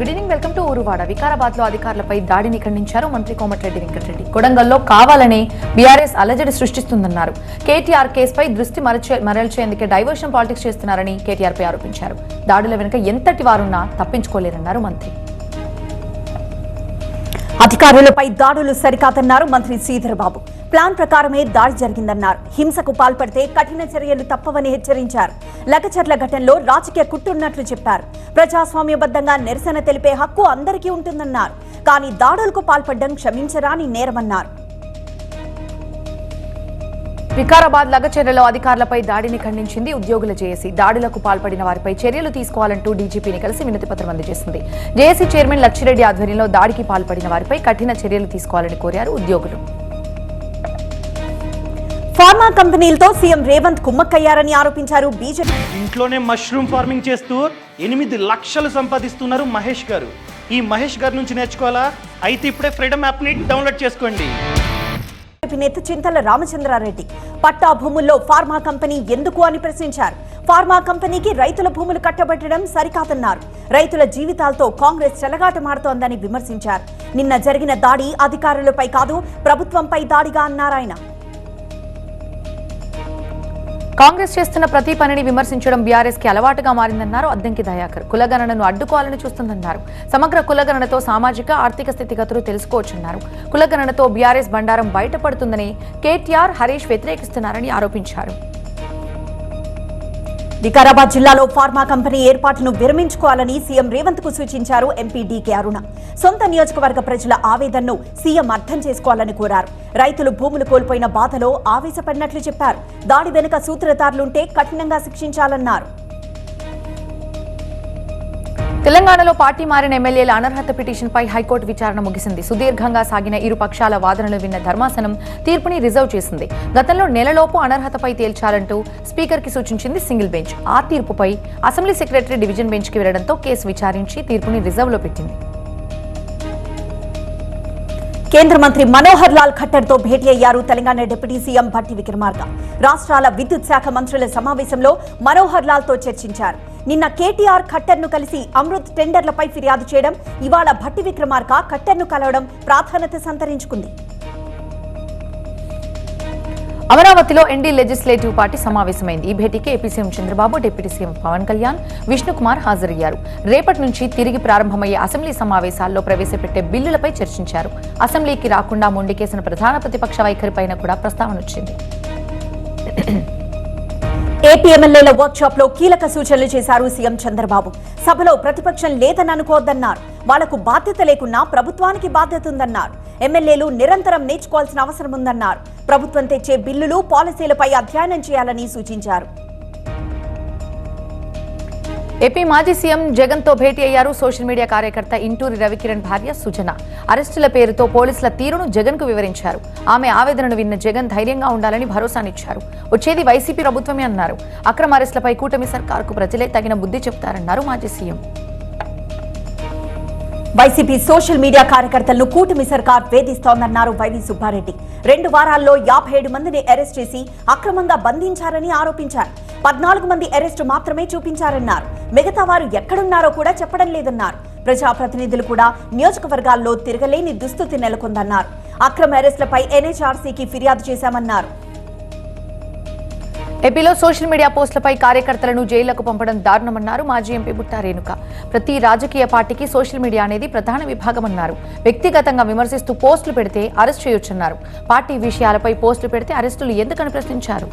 Good evening welcome to Ooruvada వికారాబాద్లో అధికారులపై దాడిని ఖండించారు మంత్రి కోమటిరెడ్డి వెంకటరెడ్డి. కొడంగల్లో కావాలని బీఆర్ఎస్ అలజడి సృష్టిస్తుందన్నారు. కేటీఆర్ కేసుపై దృష్టి మరచే మరల్చేందుకే డైవర్షన్ పాలిటిక్స్ చేస్తున్నారని కేటీఆర్ పై ఆరోపించారు. దాడుల వెనుక ఎంతటి వారున్నా తప్పించుకోలేరన్నారు మంత్రి. అధికారులపై దాడులు సరికాదన్నారు మంత్రి శ్రీధర్బాబు. ప్లాన్ ప్రకారమే దాడి జరిగిందన్నారు. హింసకు పాల్పడితే కఠిన చర్యలు తప్పవని హెచ్చరించారు. లకచర్ల ఘటనలో రాజకీయ కుట్టున్నట్లు చెప్పారు. ప్రజాస్వామ్యబద్ధంగా నిరసన తెలిపే హక్కు అందరికీ ఉంటుందన్నారు. కానీ దాడులకు పాల్పడడం క్షమించరాని నేరమన్నారు. వికారాబాద్ లగచెర్లలో అధికారులపై దాడిని ఖండించింది ఉద్యోగుల జేఏసీ. దాడులకు పాల్పడిన వారిపై చర్యలు తీసుకోవాలంటూ డీజీపీని కలిసి వినతి పత్రం అందజేసింది. జేఏసీ చైర్మన్ లచ్చిరెడ్డి ఆధ్వర్యంలో దాడికి పాల్పడిన వారిపై కఠిన చర్యలు తీసుకోవాలని కోరారు ఉద్యోగులు. ఫార్మా కంపెనీలతో సీఎం రేవంత్ కుమ్మక్కయ్యారని ఆరోపించారు బీజేపీ. ఇంట్లోనే మష్రూమ్ ఫార్మింగ్ చేస్తూ ఎనిమిది లక్షలు సంపాదిస్తున్నారు మహేష్ గారు. ఈ మహేష్ గారి నుంచి నేర్చుకోవాలా? అయితే ఇప్పుడే ఫ్రీడమ్ యాప్ని డౌన్లోడ్ చేసుకోండి. నేత చింతల రామచంద్రారెడ్డి. పట్టా భూముల్లో ఫార్మా కంపెనీ ఎందుకు అని ప్రశ్నించారు. ఫార్మా కంపెనీకి రైతుల భూములు కట్టబెట్టడం సరికాదన్నారు. రైతుల జీవితాలతో కాంగ్రెస్ చెలగాటమాడుతోందని విమర్శించారు. నిన్న జరిగిన దాడి అధికారులపై కాదు ప్రభుత్వంపై దాడిగా అన్నారాయన కాంగ్రెస్ చేస్తున్న ప్రతి పనిని విమర్శించడం బీఆర్ఎస్కి అలవాటుగా మారిందన్నారు అద్దంకి దయాకర్. కులగణనను అడ్డుకోవాలని చూస్తుందన్నారు. సమగ్ర కులగణనతో సామాజిక ఆర్థిక స్థితిగతులు తెలుసుకోవచ్చన్నారు. కులగణనతో బీఆర్ఎస్ బండారం బయటపడుతుందని కేటీఆర్ హరీష్ వ్యతిరేకిస్తున్నారని ఆరోపించారు. వికారాబాద్ జిల్లాలో ఫార్మా కంపెనీ ఏర్పాటును విరమించుకోవాలని సీఎం రేవంత్కు సూచించారు ఎంపీ డీకే అరుణ. సొంత నియోజకవర్గ ప్రజల ఆవేదనను సీఎం అర్థం చేసుకోవాలని కోరారు. రైతులు భూములు కోల్పోయిన బాధలో ఆవేశపడినట్లు చెప్పారు. దాడి వెనుక సూత్రధారులుంటే కఠినంగా శిక్షించాలన్నారు. తెలంగాణలో పార్టీ మారిన ఎమ్మెల్యేల అనర్హత పిటిషన్పై హైకోర్టు విచారణ ముగిసింది. సుదీర్ఘంగా సాగిన ఇరు పక్షాల వాదనలు విన్న ధర్మాసనం తీర్పుని రిజర్వ్ చేసింది. గతంలో నెలలోపు అనర్హతపై తేల్చాలంటూ స్పీకర్కి సూచించింది సింగిల్ బెంచ్. ఆ తీర్పుపై అసెంబ్లీ సెక్రటరీ డివిజన్ బెంచ్కి వెళ్ళడంతో కేసు విచారించి తీర్పుని రిజర్వ్లో పెట్టింది. కేంద్ర మంత్రి మనోహర్ లాల్ ఖట్టర్తో భేటీ అయ్యారు తెలంగాణ డిప్యూటీ సీఎం భట్టి విక్రమార్క. రాష్ట్రాల విద్యుత్ శాఖ మంత్రుల సమావేశంలో మనోహర్ లాల్తో చర్చించారు. నిన్న కేటీఆర్ ఖట్టర్ను కలిసి అమృత్ టెండర్లపై ఫిర్యాదు చేయడం ఇవాళ భట్టి విక్రమార్క ఖట్టర్ను కలవడం ప్రాధాన్యత సంతరించుకుంది. అమరావతిలో ఎన్డీ లెజిస్లేటివ్ పార్టీ సమావేశమైంది. ఈ భేటీకి AP CM Chandrababu deputy CM Pawan Kalyan Vishnukumar హాజరయ్యారు. రేపటి నుంచి తిరిగి ప్రారంభమయ్యే అసెంబ్లీ సమావేశాల్లో ప్రవేశపెట్టే బిల్లులపై చర్చించారు. అసెంబ్లీకి రాకుండా మొండికేసిన ప్రధాన ప్రతిపక్ష వైఖరిపైన కూడా ప్రస్తావన వచ్చింది. ఏపీ ఎమ్మెల్యేల వర్క్ షాప్లో కీలక సూచనలు చేశారు సీఎం చంద్రబాబు. సభలో ప్రతిపక్షం లేదని అనుకోవద్దన్నారు. వాళ్ళకు బాధ్యత లేకున్నా ప్రభుత్వానికి బాధ్యత ఉందన్నారు. ఎమ్మెల్యేలు నిరంతరం నేర్చుకోవాల్సిన అవసరం ఉందన్నారు. ప్రభుత్వం తెచ్చే బిల్లులు పాలసీలపై అధ్యయనం చేయాలని సూచించారు. ఏపీ మాజీ సీఎం జగన్తో భేటీ అయ్యారు సోషల్ మీడియా కార్యకర్త ఇంటూరి రవికిరణ్ భార్య సుజన. అరెస్టుల పేరుతో పోలీసుల తీరును జగన్కు వివరించారు. ఆమె ఆవేదనను విన్న జగన్ ధైర్యంగా ఉండాలని భరోసానిచ్చారు. వచ్చేది వైసీపీ ప్రభుత్వమే అన్నారు. అక్రమ అరెస్టులపై కూటమి సర్కార్కు ప్రజలే తగిన బుద్ధి చెప్తారన్నారు మాజీ సీఎం. వైసీపీ సోషల్ మీడియా కార్యకర్తలను కూటమి సర్కార్ వేధిస్తోందన్నారు వైవి సుబ్బారెడ్డి. రెండు వారాల్లో యాభై ఏడు మందిని అరెస్ట్ చేసి అక్రమంగా బంధించారని ఆరోపించారు. పద్నాలుగు మంది అరెస్టు మాత్రమే చూపించారన్నారు. మిగతా వారు ఎక్కడున్నారో కూడా చెప్పడం లేదన్నారు. ప్రజాప్రతినిధులు కూడా నియోజకవర్గాల్లో తిరగలేని దుస్థితి నెలకొందన్నారు. అక్రమ అరెస్టులపై ఎన్హెచ్ఆర్సీకి ఫిర్యాదు చేశామన్నారు. ఏపీలో సోషల్ మీడియా పోస్టులపై కార్యకర్తలను జైళ్ళకు పంపడం దారుణమన్నారు మాజీ ఎంపీ బుట్టా రేణుక. ప్రతి రాజకీయ పార్టీకి సోషల్ మీడియా అనేది ప్రధాన విభాగమన్నారు. వ్యక్తిగతంగా విమర్శిస్తూ పోస్టులు పెడితే అరెస్ట్ చేయొచ్చన్నారు. పార్టీ విషయాలపై పోస్టులు పెడితే అరెస్టులు ఎందుకని ప్రశ్నించారు?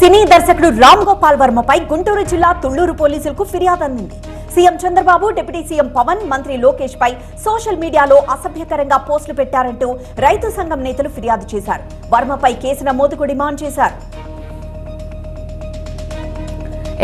సినీ దర్శకుడు రామ్ గోపాల్ వర్మపై గుంటూరు జిల్లా తుళ్ళూరు పోలీసులకు ఫిర్యాదు అందింది. CM Chandrababu deputy CM Pawan మంత్రి లోకేష్ పై సోషల్ మీడియాలో అసభ్యకరంగా పోస్టులు పెట్టారంటూ రైతు సంఘం నేతలు ఫిర్యాదు చేశారు. వర్మపై కేసు నమోదుకు డిమాండ్ చేశారు.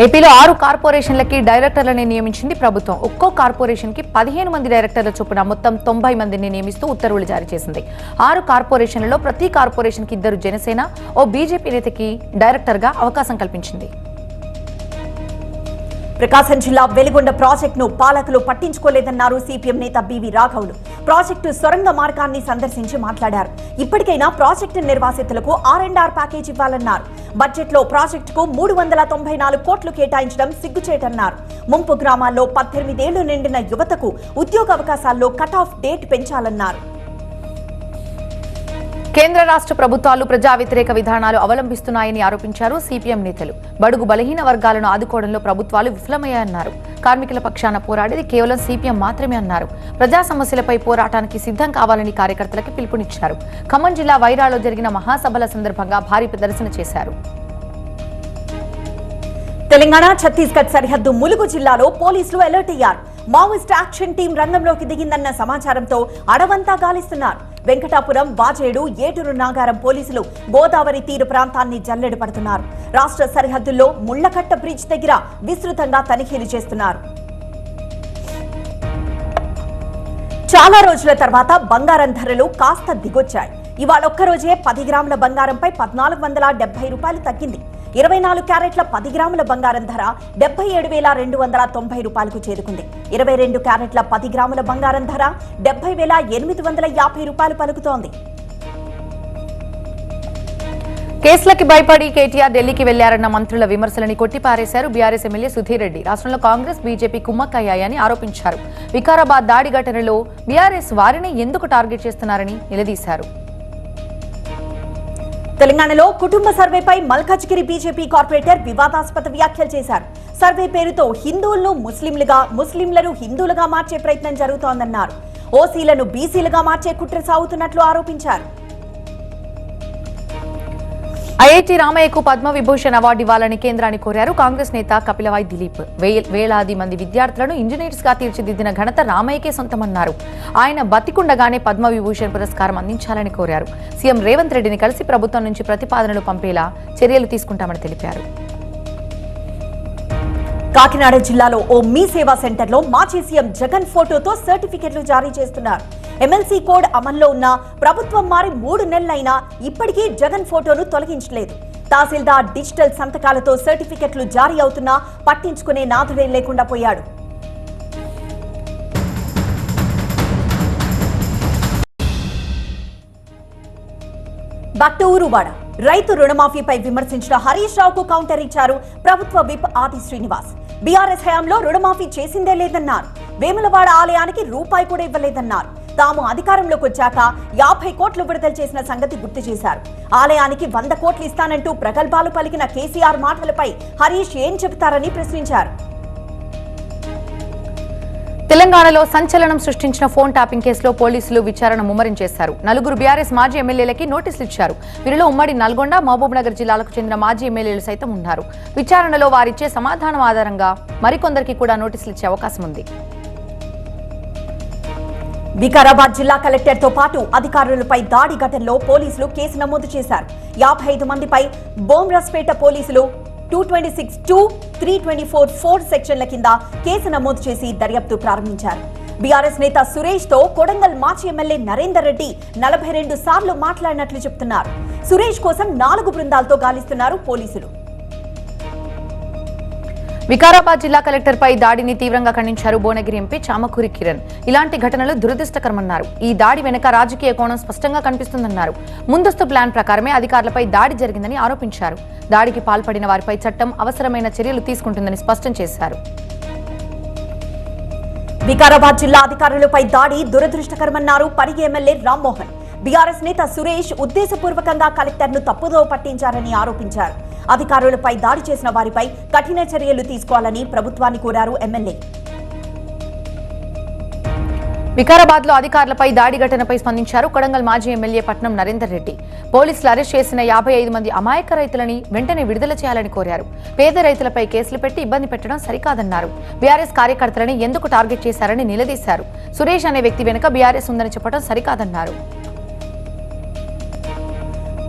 ఏపీలో ఆరు కార్పొరేషన్లకి డైరెక్టర్లని నియమించింది ప్రభుత్వం. ఒక్కో కార్పొరేషన్కి పదిహేను మంది డైరెక్టర్ల చొప్పున మొత్తం తొంభై మందిని నియమిస్తూ ఉత్తర్వులు జారీ చేసింది. ఆరు కార్పొరేషన్లలో ప్రతి కార్పొరేషన్కి ఇద్దరు జనసేన ఓ బీజేపీ నేతకి డైరెక్టర్గా అవకాశం కల్పించింది. ప్రకాశం జిల్లా వెలిగొండ ప్రాజెక్టును పాలకులు పట్టించుకోలేదన్నారు సిపిఎం నేత బివి రాఘవులు. ప్రాజెక్టు సొరంగ మార్గాన్ని సందర్శించి మాట్లాడారు. ఇప్పటికైనా ప్రాజెక్టు నిర్వాసితులకు ఆర్ అండ్ ఆర్ ప్యాకేజ్ ఇవ్వాలన్నారు. బడ్జెట్లో ప్రాజెక్టుకు మూడు వందల తొంభై నాలుగు కోట్లు కేటాయించడం సిగ్గుచేటన్నారు. ముంపు గ్రామాల్లో పద్దెనిమిదేళ్ళు నిండిన యువతకు ఉద్యోగ అవకాశాల్లో కట్ ఆఫ్ డేట్ పెంచాలన్నారు. కేంద్ర రాష్ట్ర ప్రభుత్వాలు ప్రజా వ్యతిరేక విధానాలు అవలంబిస్తున్నాయని ఆరోపించారు సిపిఎం నేతలు. బడుగు బలహీన వర్గాలను ఆదుకోవడంలో ప్రభుత్వాలు విఫలమయ్యాయన్నారు. కార్మికుల పక్షాన పోరాడేది కేవలం సిపిఎం మాత్రమే అన్నారు. ప్రజా సమస్యలపై పోరాటానికి సిద్ధం కావాలని కార్యకర్తలకు పిలుపునిచ్చారు. ఖమ్మం జిల్లా వైరాలో జరిగిన మహాసభల సందర్భంగా భారీ ప్రదర్శన చేశారు. తెలంగాణ ఛత్తీస్గఢ్ సరిహద్దు ములుగు జిల్లాలో పోలీసులు అలర్ట్ అయ్యారు. మావోయిస్ట్ యాక్షన్ టీం రంగంలోకి దిగిందన్న సమాచారంతో అడవంతా గాలిస్తున్నారు. వెంకటాపురం వాజేడు ఏటూరు నాగారం పోలీసులు గోదావరి తీరు ప్రాంతాన్ని జల్లెడ పడుతున్నారు. రాష్ట్ర సరిహద్దుల్లో ముళ్ళకట్ట బ్రిడ్జ్ దగ్గర విస్తృతంగా తనిఖీలు చేస్తున్నారు. చాలా రోజుల తర్వాత బంగారం ధరలు కాస్త దిగొచ్చాయి. ఇవాళ ఒక్కరోజే పది గ్రాముల బంగారంపై పద్నాలుగు వందల డెబ్బై రూపాయలు తగ్గింది. ఇరవై నాలుగు క్యారెట్ల పది గ్రాముల బంగారం ధర డెబ్బై ఏడు వేల రెండు వందల తొంభై రూపాయలకు చేరుకుంది. ఇరవై రెండు క్యారెట్ల పది గ్రాముల బంగారం ధర డెబ్బై వేల ఎనిమిది వందల యాభై రూపాయలు పలుకుతోంది. కేసులకి భయపడి కేటీఆర్ ఢిల్లీకి వెళ్ళారన్న మంత్రుల విమర్శలని కొట్టిపారేశారు బీఆర్ఎస్ ఎమ్మెల్యే సుధీర్ రెడ్డి. రాష్ట్రంలో కాంగ్రెస్ బీజేపీ కుమ్మక్కయ్యాయని ఆరోపించారు. వికారాబాద్ దాడి ఘటనలో బీఆర్ఎస్ వారిని ఎందుకు టార్గెట్ చేస్తున్నారని నిలదీశారు. తెలంగాణలో కుటుంబ సర్వేపై మల్కజ్గిరి బీజేపీ కార్పొరేటర్ వివాదాస్పద వ్యాఖ్యలు చేశారు. సర్వే పేరుతో హిందువులను ముస్లింలుగా ముస్లింలను హిందువులుగా మార్చే ప్రయత్నం జరుగుతోందన్నారు. ఓసీలను బీసీలుగా మార్చే కుట్ర సాగుతున్నట్లు ఆరోపించారు. ఐఐటి రామయ్యకు పద్మ విభూషణ్ అవార్డు ఇవ్వాలని కేంద్రాన్ని కోరారు కాంగ్రెస్ నేత కపిలవాయ్ దిలీప్. వే- వేలాది మంది విద్యార్థులను ఇంజనీర్స్గా తీర్చిదిద్దిన ఘనత రామయ్యకే సొంతమన్నారు. ఆయన బతికుండగానే పద్మ విభూషణ్ పురస్కారం అందించాలని కోరారు. సీఎం రేవంత్ రెడ్డిని కలిసి ప్రభుత్వం నుంచి ప్రతిపాదనలు పంపేలా చర్యలు తీసుకుంటామని తెలిపారు. కాకినాడ జిల్లాలో ఓ మీ సేవా సెంటర్లో మాజీ సీఎం జగన్ ఫోటోతో సర్టిఫికెట్లు జారీ చేస్తున్నారు. ఎమ్మెల్సీ కోడ్ అమల్లో ఉన్న ప్రభుత్వం మారి మూడు నెలలైనా ఇప్పటికీ జగన్ ఫోటోను తొలగించలేదు. తహసీల్దార్ డిజిటల్ సంతకాలతో సర్టిఫికెట్లు జారీ అవుతున్నా పట్టించుకునే నాథుడే లేకుండా పోయాడు. బట్టూరువాడ రైతు రుణమాఫీపై విమర్శించిన హరీష్ రావుకు కౌంటర్ ఇచ్చారు ప్రభుత్వ విప్ ఆది శ్రీనివాస్. బీఆర్ఎస్ హయాంలో రుణమాఫీ చేసిందే లేదన్నారు. వేములవాడ ఆలయానికి రూపాయి కూడా ఇవ్వలేదన్నారు. తాము అధికారంలోకి వచ్చాక యాభై కోట్లు విడుదల చేసిన సంగతి గుర్తు చేశారు. ఆలయానికి వంద కోట్లు ఇస్తానంటూ ప్రగల్భాలు పలికిన కేసీఆర్ మాటలపై హరీష్ ఏం చెబుతారని ప్రశ్నించారు. తెలంగాణలో సంచలనం సృష్టించిన ఫోన్ ట్యాపింగ్ కేసులో పోలీసులు విచారణ ముమ్మరం చేశారు నలుగురు బీఆర్ఎస్ మాజీ ఎమ్మెల్యేలకి నోటీసులు ఇచ్చారు. వీరిలో ఉమ్మడి నల్గొండ మహబూబ్ నగర్ జిల్లాలకు చెందిన మాజీ ఎమ్మెల్యేలు సైతం ఉన్నారు. విచారణలో వారిచ్చే సమాధానం ఆధారంగా మరికొందరికి కూడా నోటీసులు ఇచ్చే అవకాశం ఉంది. వికారాబాద్ జిల్లా కలెక్టర్తో పాటు అధికారులపై దాడి ఘటనలో పోలీసులు కేసు నమోదు చేశారు. యాభై ఐదు మందిపై బోమ్రస్పేట పోలీసులు two twenty six two three twenty four four సెక్షన్ల కింద కేసు నమోదు చేసి దర్యాప్తు ప్రారంభించారు. బీఆర్ఎస్ నేత సురేష్తో కొడంగల్ మాజీ ఎమ్మెల్యే నరేందర్ రెడ్డి నలభై రెండు సార్లు మాట్లాడినట్లు చెప్తున్నారు. సురేష్ కోసం నాలుగు బృందాలతో గాలిస్తున్నారు పోలీసులు. వికారాబాద్ జిల్లా కలెక్టర్పై దాడిని తీవ్రంగా ఖండించారు భువనగిరి ఎంపీ చామకూరి కిరణ్. ఇలాంటి ఘటనలు దురదృష్టకరమన్నారు. ఈ దాడి వెనుక రాజకీయ కోణం స్పష్టంగా కనిపిస్తుందన్నారు. ముందస్తు ప్లాన్ ప్రకారమే అధికారులపై దాడి జరిగిందని ఆరోపించారు. దాడికి పాల్పడిన వారిపై చట్టం అవసరమైన చర్యలు తీసుకుంటుందని స్పష్టం చేశారు. వికారాబాద్ జిల్లా అధికారులపై దాడి దురదృష్టకరమన్నారు పరిగి ఎమ్మెల్యే రామ్మోహన్. బీఆర్ఎస్ నేత సురేష్ ఉద్దేశపూర్వకంగా కలెక్టర్ను తప్పుదోవ తప్పుదో పట్టించారని ఆరోపించారు. అధికారులపై దాడి చేసిన వారిపై కఠిన చర్యలు తీసుకోవాలని ప్రభుత్వాన్ని కోరారు ఎమ్మెల్యే. వికారాబాద్లో అధికారులపై దాడి ఘటనపై స్పందించారు కొడంగల్ మాజీ ఎమ్మెల్యే పట్నం నరేందర్ రెడ్డి. పోలీసులు అరెస్ట్ చేసిన యాభై ఐదు మంది అమాయక రైతులని వెంటనే విడుదల చేయాలని కోరారు. పేద రైతులపై కేసులు పెట్టి ఇబ్బంది పెట్టడం సరికాదన్నారు. బీఆర్ఎస్ కార్యకర్తలని ఎందుకు టార్గెట్ చేశారని నిలదీశారు. సురేష్ అనే వ్యక్తి వెనుక బీఆర్ఎస్ ఉందని చెప్పడం సరికాదన్నారు.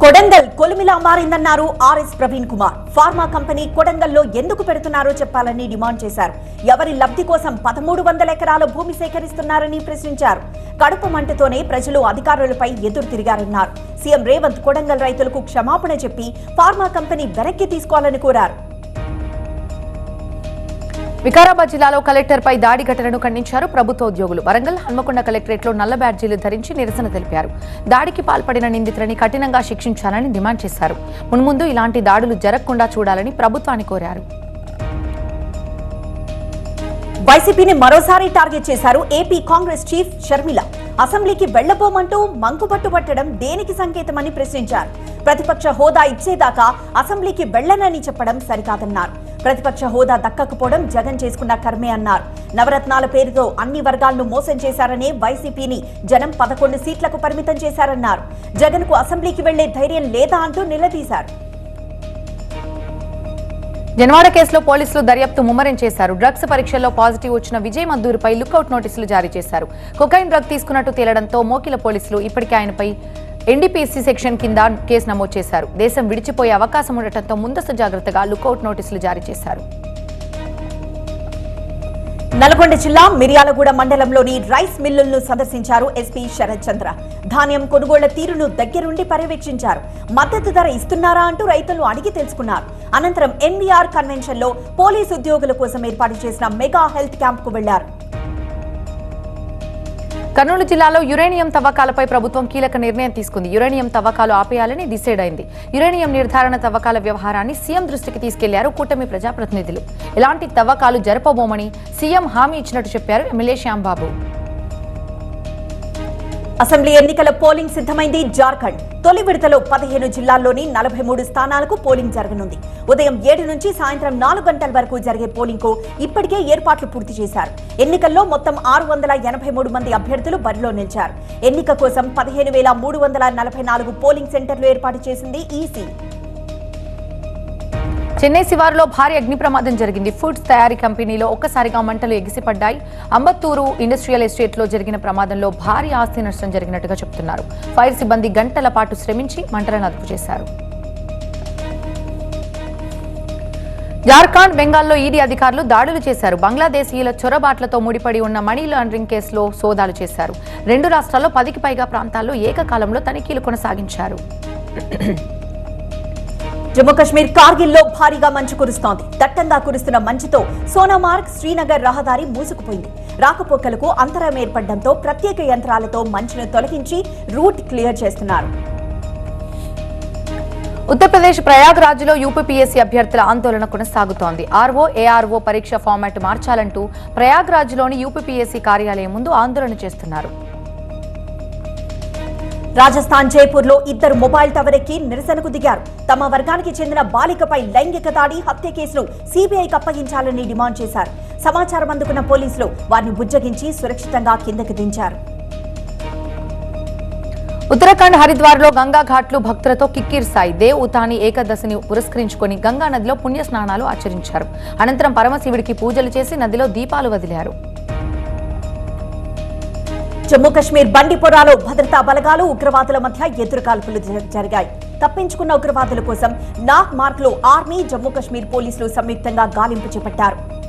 కొడంగల్ కొలిమిలా మారిందన్నారు RS Praveen Kumar. Pharma company కొడంగల్లో ఎందుకు పెడుతున్నారో చెప్పాలని డిమాండ్ చేశారు. ఎవరి లబ్ధి కోసం పదమూడు వందల ఎకరాల భూమి సేకరిస్తున్నారని ప్రశ్నించారు. కడుపు మంటతోనే ప్రజలు అధికారులపై ఎదురు తిరిగారన్నారు. సీఎం రేవంత్ కొడంగల్ రైతులకు క్షమాపణ చెప్పి ఫార్మా కంపెనీ వెనక్కి తీసుకోవాలని కోరారు. వికారాబాద్ జిల్లాలో కలెక్టర్పై దాడి ఘటనను ఖండించారు ప్రభుత్వ ఉద్యోగులు. వరంగల్ హన్మకొండ కలెక్టరేట్లో నల్ల బ్యాడ్జీలు ధరించి నిరసన తెలిపారు. దాడికి పాల్పడిన నిందితులని కఠినంగా శిక్షించాలని డిమాండ్ చేశారు. మున్ముందు ఇలాంటి దాడులు జరగకుండా చూడాలని ప్రభుత్వాన్ని కోరారు. వైసీపీని మరోసారి టార్గెట్ చేశారు ఏపీ కాంగ్రెస్ చీఫ్ షర్మిల. అసెంబ్లీకి వెళ్ళబోమంటూ మంకుపట్టు పట్టడం దేనికి సంకేతమని ప్రశ్నించారు. ప్రతిపక్ష హోదా ఇచ్చేదాకా అసెంబ్లీకి వెళ్ళనని చెప్పడం సరికాదన్నారు. ప్రతిపక్ష హోదా దక్కకపోవడం జగన్ చేసుకున్న కర్మే అన్నారు. నవరత్నాల పేరుతో అన్ని వర్గాలను మోసం చేశారనే వైసీపీని జనం పదకొండు సీట్లకు పరిమితం చేశారన్నారు. జగన్కు అసెంబ్లీకి వెళ్ళే ధైర్యం లేదా అంటూ నిలదీశారు. జనవాడ కేసులో పోలీసులు దర్యాప్తు ముమ్మరం చేశారు. డ్రగ్స్ పరీక్షల్లో పాజిటివ్ వచ్చిన విజయ్ మద్దూరుపై లుకౌట్ నోటీసులు జారీ చేశారు. కొకైన్ డ్రగ్ తీసుకున్నట్టు తేలడంతో మోకిల పోలీసులు ఇప్పటికే ఆయనపై ఎన్డీపీసీ సెక్షన్ కింద కేసు నమోదు చేశారు. దేశం విడిచిపోయే అవకాశం ఉండటంతో ముందస్తు జాగ్రత్తగా లుకౌట్ నోటీసులు జారీ చేశారు. నల్గొండ జిల్లా మిర్యాలగూడ మండలంలోని రైస్ మిల్లులను సందర్శించారు ఎస్పీ శరత్ చంద్ర. ధాన్యం కొనుగోళ్ళ తీరును దగ్గరుండి పర్యవేక్షించారు. మద్దతు ధర ఇస్తున్నారా అంటూ రైతులు అడిగి తెలుసుకున్నారు. అనంతరం ఎన్వీఆర్ కన్వెన్షన్లో పోలీసు ఉద్యోగుల కోసం ఏర్పాటు చేసిన మెగా హెల్త్ క్యాంప్కు వెళ్ళారు. కర్నూలు జిల్లాలో యురేనియం తవ్వకాలపై ప్రభుత్వం కీలక నిర్ణయం తీసుకుంది. యురేనియం తవ్వకాలు ఆపేయాలని డిసైడ్ అయింది యురేనియం నిర్ధారణ తవ్వకాల వ్యవహారాన్ని సీఎం దృష్టికి తీసుకెళ్ళారు కూటమి ప్రజాప్రతినిధులు. ఎలాంటి తవ్వకాలు జరపబోమని సీఎం హామీ ఇచ్చినట్టు చెప్పారు ఎమ్మెల్యే శ్యాంబాబు. అసెంబ్లీ ఎన్నికల పోలింగ్ సిద్ధమైంది. జార్ఖండ్ తొలి విడతలో పదిహేను జిల్లాల్లోని నలభై మూడు స్థానాలకు పోలింగ్ జరగనుంది. ఉదయం ఏడు నుంచి సాయంత్రం నాలుగు గంటల వరకు జరిగే పోలింగ్కు ఇప్పటికే ఏర్పాట్లు పూర్తి చేశారు. ఎన్నికల్లో మొత్తం ఆరు వందల ఎనభై మూడు మంది అభ్యర్థులు బరిలో నిలిచారు. ఎన్నిక కోసం పదిహేను వేల మూడు వందల నలభై నాలుగు పోలింగ్ సెంటర్లు ఏర్పాటు చేసింది ఈసీ. చెన్నై శివారులో భారీ అగ్ని ప్రమాదం జరిగింది. ఫుడ్స్ తయారీ కంపెనీలో ఒక్కసారిగా మంటలు ఎగిసిపడ్డాయి. అంబత్తూరు ఇండస్ట్రియల్ ఎస్టేట్లో జరిగిన ప్రమాదంలో భారీ ఆస్తి నష్టం జరిగినట్టుగా చెబుతున్నారు ఫైర్ సిబ్బంది గంటల పాటు శ్రమించి మంటలను అదుపు చేశారు. జార్ఖండ్ బెంగాల్లో ఈడీ అధికారులు దాడులు చేశారు. బంగ్లాదేశీయుల చొరబాట్లతో ముడిపడి ఉన్న మనీ లాండరింగ్ కేసులో సోదాలు చేశారు. రెండు రాష్ట్రాల్లో పదికి పైగా ప్రాంతాల్లో ఏకకాలంలో తనిఖీలు కొనసాగించారు. జమ్మూ కశ్మీర్ కార్గిల్లో భారీగా మంచు కురుస్తోంది. దట్టంగా కురుస్తున్న మంచుతో సోనామార్గ్ శ్రీనగర్ రహదారి మూసుకుపోయింది. రాకపోకలకు అంతరం ఏర్పడడంతో ప్రత్యేక యంత్రాలతో మంచును తొలగించి రూట్ క్లియర్ చేస్తున్నారు. ఉత్తరప్రదేశ్ ప్రయాగ్రాజ్లో యూపీపీఎస్సీ అభ్యర్థుల ఆందోళన కొనసాగుతోంది. ఆర్ఓ ఏఆర్ఓ పరీక్ష ఫార్మాట్ మార్చాలంటూ ప్రయాగ్రాజ్లోని యూపీపీఎస్సీ కార్యాలయం ముందు ఆందోళన చేస్తున్నారు. రాజస్థాన్ జైపూర్లో ఇద్దరు మొబైల్ టవర్ ఎక్కి నిరసనకు దిగారు. తమ వర్గానికి చెందిన బాలికపై లైంగిక దాడి హత్య కేసును సీబీఐకి అప్పగించాలని డిమాండ్ చేశారు. సమాచారం అందుకున్న పోలీసులు వారిని బుజ్జగించి సురక్షితంగా కిందకి దించారు. ఉత్తరాఖండ్ హరిద్వార్లో గంగా ఘాట్లు భక్తులతో కిక్కిరిశాయి. దేవ్ ఉతాని ఏకాదశిని పురస్కరించుకొని గంగా నదిలో పుణ్య స్నానాలు ఆచరించారు. అనంతరం పరమశివుడికి పూజలు చేసి నదిలో దీపాలు వదిలారు. జమ్మూ కశ్మీర్ బండిపోరాలో భద్రతా బలగాలు ఉగ్రవాదుల మధ్య ఎదురుకాల్పులు జ- జరిగాయి. తప్పించుకున్న ఉగ్రవాదుల కోసం నాగ్ మార్క్లో ఆర్మీ జమ్మూ కశ్మీర్ పోలీసులు సంయుక్తంగా గాలింపు చేపట్టారు.